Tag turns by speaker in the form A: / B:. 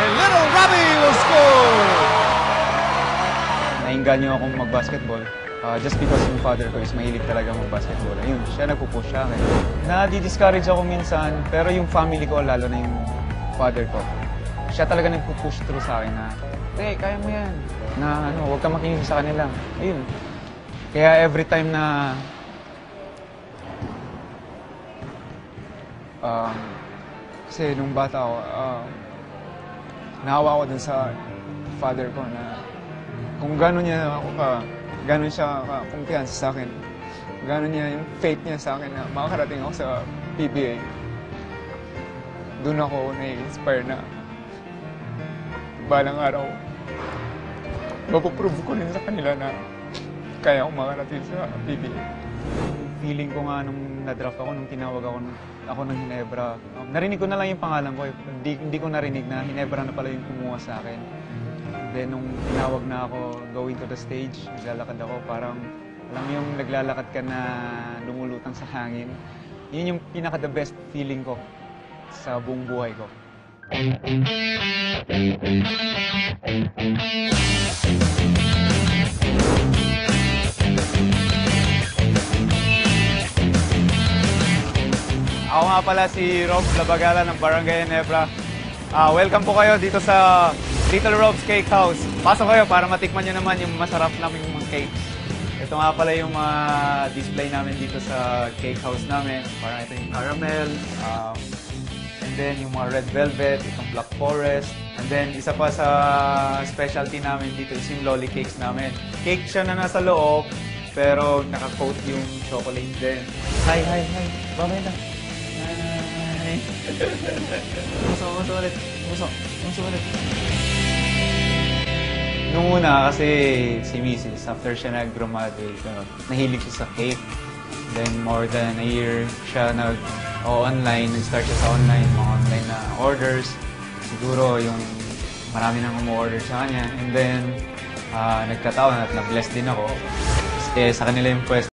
A: And little Robbie will score.
B: Nainganyo akong mag-basketball. Ah, just because yung father ko is mahilig talaga mag-basketball. Ayun, siya nagpo-push sa akin. Na-discourage ako minsan, pero yung family ko, lalo na yung father ko, siya talaga nagpo-push through sa akin na, Te, kaya mo yan. Na ano, huwag ka makinig sa kanila. Ayun. Kaya every time na um, kasi nung bata ako, um, nahawa ako dun sa father ko na kung gano'n niya ako ka, gano'n siya ka kumpiyansa sa akin, gano'n niya yung faith niya sa akin na makakarating ako sa PBA. Doon ako na-inspire na balang araw, mapuprove ko rin sa kanila na kaya akong makarating sa PBA. Feeling ko nga nung na-draft ako, nung tinawag ako, ako ng Hinebra, um, narinig ko na lang yung pangalan ko. eh. Hindi, hindi ko narinig na Hinebra na pala yung kumuha sa akin. Then nung tinawag na ako going to the stage, naglalakad ako, parang alam mo yung naglalakad ka na lumulutang sa hangin. Yun yung pinaka the best feeling ko sa buong buhay ko. Ako nga pala si Rob Labagala ng Barangay Nebra. Ah, welcome po kayo dito sa Little Rob's Cake House. Pasok kayo para matikman nyo naman yung masarap naming mga cakes. Ito nga pala yung mga display namin dito sa cake house namin. Parang ito yung caramel, um, and then yung mga red velvet, itong black forest. And then isa pa sa specialty namin dito is yung lolly cakes namin. Cake siya na nasa loob, pero naka-coat yung chocolate din. Hi, hi, hi. Babay na. Hi. Muso, muso ulit. Muso, muso ulit. Nung una, kasi si Mrs. after siya nag-graduate, ano, nahilig siya sa cake. Then more than a year siya nag o online, nag-start siya sa online, mga online na orders. Siguro yung marami nang umu-order sa kanya. And then, ah, nagkataon at na-bless din ako. Eh, sa kanila yung pwesto